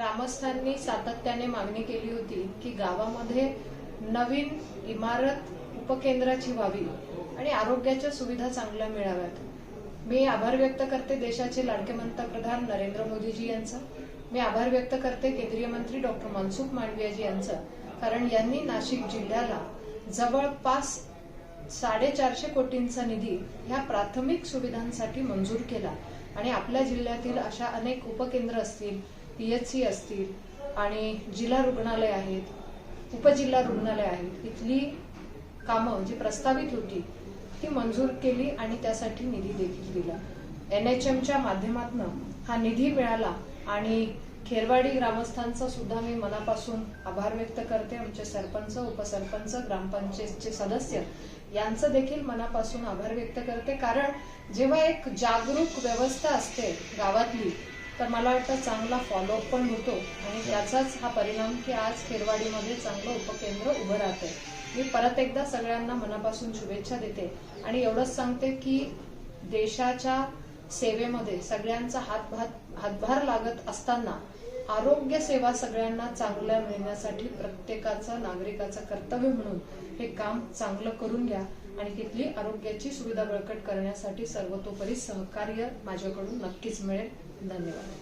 ग्रामस्थांनी सातत्याने मागणी केली होती की गावामध्ये नवीन इमारत उपकेंद्राची व्हावी आणि आरोग्याच्या सुविधा चांगल्या मिळाव्यात. मी आभार व्यक्त करते देशाचे लाडके पंतप्रधान नरेंद्र मोदीजी यांचं. मी आभार व्यक्त करते केंद्रीय मंत्री डॉक्टर मनसुख मांडवियाजी यांचं कारण यांनी नाशिक जिल्ह्याला जवळपास साडेचारशे कोटींचा निधी ह्या प्राथमिक सुविधांसाठी मंजूर केला आणि आपल्या जिल्ह्यातील अशा अनेक उपकेंद्र असतील पी एच सी असतील आणि जिल्हा रुग्णालय आहेत उपजिल्हा रुग्णालय आहेत इथली कामं जी प्रस्तावित होती ती मंजूर केली आणि त्यासाठी निधी देखील दिला. एन एच एमच्या माध्यमातून हा निधी मिळाला आणि खेरवाडी ग्रामस्थांचा सुद्धा मी मनापासून आभार व्यक्त करते. आमचे सरपंच उपसरपंच ग्रामपंचायतचे सदस्य यांचं देखील मनापासून आभार व्यक्त करते. कारण जेव्हा एक जागरूक व्यवस्था असते गावातली तर मला वाटतं चांगला फॉलोअप पण होतो. आणि त्याचाच हा परिणाम की आज खेरवाडीमध्ये चांगलं उपकेंद्र उभं राहतंय. मी परत एकदा सगळ्यांना मनापासून शुभेच्छा देते. आणि एवढंच सांगते की देशाच्या सेवेमध्ये सगळ्यांचा हातभात हातभार लागत असताना आरोग्य सेवा सगळ्यांना चांगल्या मिळण्यासाठी प्रत्येकाचं नागरिकाचं कर्तव्य म्हणून हे काम चांगलं करून घ्या. आणि तिथली आरोग्याची सुविधा बळकट करण्यासाठी सर्वतोपरी सहकार्य माझ्याकडून नक्कीच मिळेल. धन्यवाद.